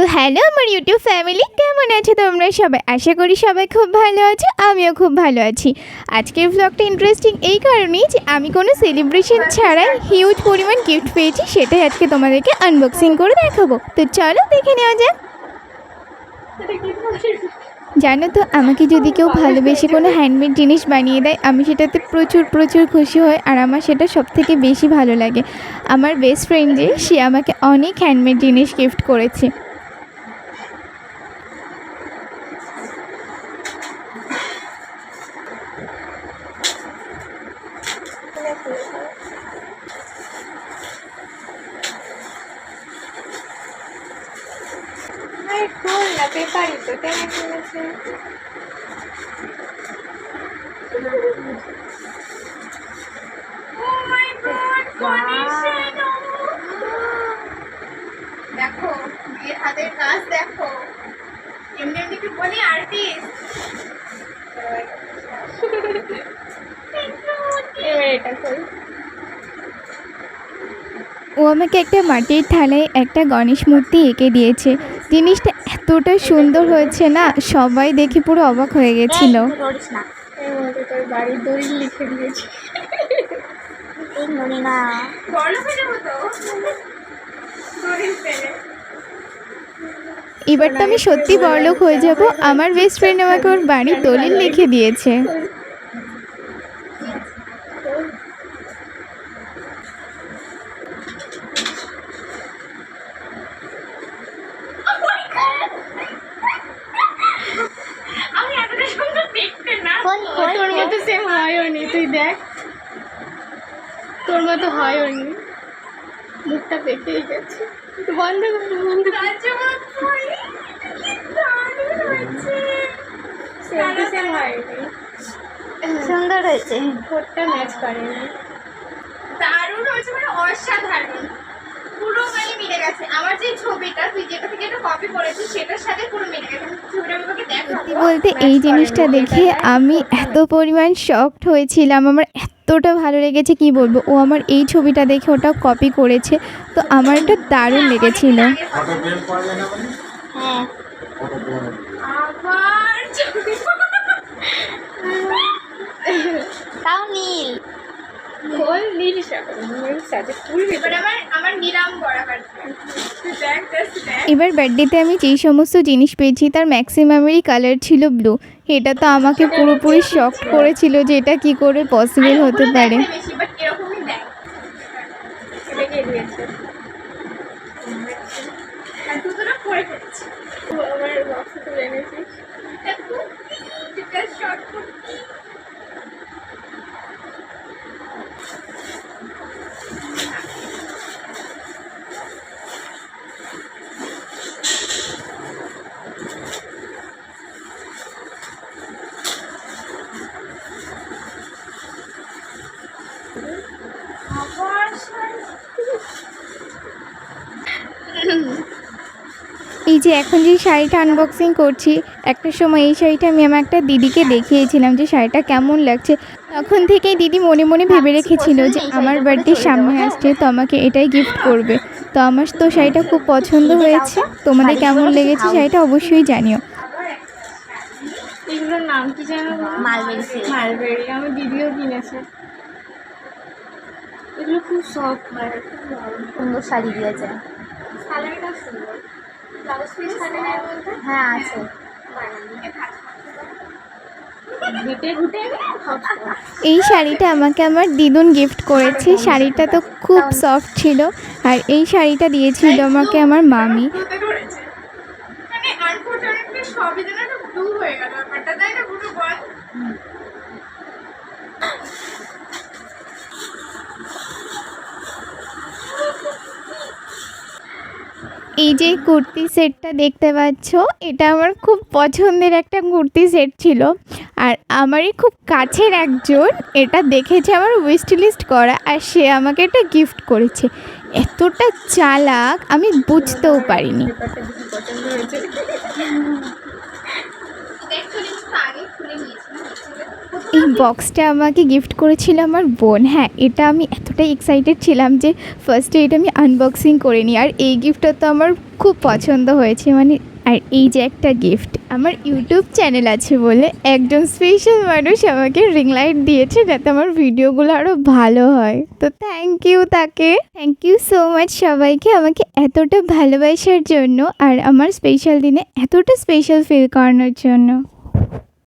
তো হ্যালো আমার YouTube family, কেমন আছে তোমরা সবাই? আশা করি সবাই খুব ভালো আছো, আমিও খুব ভালো আছি। আজকের ব্লগটা ইন্টারেস্টিং এই কারণেই যে আমি কোনো সেলিব্রেশন ছাড়াই হিউজ পরিমাণ গিফট পেয়েছি, সেটাই আজকে তোমাদেরকে আনবক্সিং করে দেখাবো। তো চলো দেখে নেওয়া যাক। জানো তো, আমাকে যদি কেউ ভালোবেসে কোনো হ্যান্ডমেড জিনিস বানিয়ে দেয়, আমি সেটাতে প্রচুর প্রচুর খুশি হই, আর আমার সেটা সব থেকে বেশি ভালো লাগে। আমার বেস্ট ফ্রেন্ড যে, সে আমাকে অনেক হ্যান্ডমেড জিনিস গিফট করেছে আরে খোল না পেপারই তো কেন খুলেছে দেখো মেয়ের হাতের কাজ দেখো। এমনি এমনি কি বলি আর্টিস্ট এবার এটা খোল ও আমাকে একটা মাটির থালায় একটা গণেশ মূর্তি এঁকে দিয়েছে। জিনিসটা এতটা সুন্দর হয়েছে না সবাই দেখে পুরো অবাক হয়ে গেছিল। এবার তো আমি সত্যি বড়লোক হয়ে যাব আমার বেস্ট ফ্রেন্ড আমাকে ওর বাড়ির দলিল লিখে দিয়েছে আমি এতটা সুন্দর দেখতে না খোল ও তোর মতো সেম হয়ও নি তুই দেখ। তোর মতো হয়ও নি মুখটা দেখেই গেছে। বন্ধ কর বন্ধ সুন্দর হয়েছে ঠোঁটটা ম্যাচ করেনি দারুণ হয়েছে মানে অসাধারণ পুরো আমার যে ছবিটা তুই যেটা থেকে একটা কপি করেছিস সেটার সাথে পুরো মিলে গেছে ছবিটা আমি দেখাবো। সত্যি বলতে এই জিনিসটা দেখে আমি এত পরিমাণ শকড হয়েছিলাম। আমার এতটা ভালো লেগেছে কি বলব? ও আমার এই ছবিটা দেখে ওটা কপি করেছে। তো আমার এটা দারুণ লেগেছিল। হ্যাঁ। তাও নীল নীল এবার বার্থডেতে আমি যেই সমস্ত জিনিস পেয়েছি তার ম্যাক্সিমামেরই কালার ছিল ব্লু এটা তো আমাকে পুরোপুরি শক করেছিল যে এটা কি করে পসিবল হতে পারে। আমার বক্স তুলে এনেছিস। এই যে এখন যে শাড়িটা আনবক্সিং করছি একটা সময় এই শাড়িটা আমি আমার একটা দিদিকে দেখিয়েছিলাম যে শাড়িটা কেমন লাগছে। তখন থেকেই দিদি মনে মনে ভেবে রেখেছিল যে আমার বার্থডে সামনে আসছে তো আমাকে এটাই গিফট করবে। তো আমার তো শাড়িটা খুব পছন্দ হয়েছে। তোমাদের কেমন লেগেছে শাড়িটা অবশ্যই জানিও। এগুলোর নাম কি জানো মালবেরি মালবেরি আমার দিদিও কিনেছে। এগুলো খুব সফট হয় খুব সুন্দর শাড়ি দিয়েছে। কালারটা সুন্দর। হ্যাঁ আছে। এই শাড়িটা আমাকে আমার দিদুন গিফট করেছে। শাড়িটা তো খুব সফট ছিল। আর এই শাড়িটা দিয়েছিল আমাকে আমার মামি। মানে সবই যেন ব্লু হয়ে গেল ব্যাপারটা তাই না এই যে কুর্তি সেটটা দেখতে পাচ্ছ, এটা আমার খুব পছন্দের একটা কুর্তি সেট ছিল। আর আমারই খুব কাছের একজন, এটা দেখেছে আমার উইস্ট লিস্ট করা, আর সে আমাকে এটা গিফট করেছে। এতটা চালাক, আমি বুঝতেও পারিনি। এই বক্সটা আমাকে গিফট করেছিল আমার বোন। হ্যাঁ এটা আমি এতটাই এক্সাইটেড ছিলাম যে ফার্স্টে এটা আমি আনবক্সিং করে নিই। আর এই গিফটটা তো আমার খুব পছন্দ হয়েছে। মানে আর এই যে একটা গিফট আমার ইউটিউব চ্যানেল আছে বলে একজন স্পেশাল মানুষ আমাকে রিং লাইট দিয়েছে যাতে আমার ভিডিওগুলো আরও ভালো হয়। তো থ্যাংক ইউ তাকে। থ্যাংক ইউ সো মাচ সবাইকে আমাকে এতটা ভালোবাসার জন্য আর আমার স্পেশাল দিনে এতটা স্পেশাল ফিল করানোর জন্য।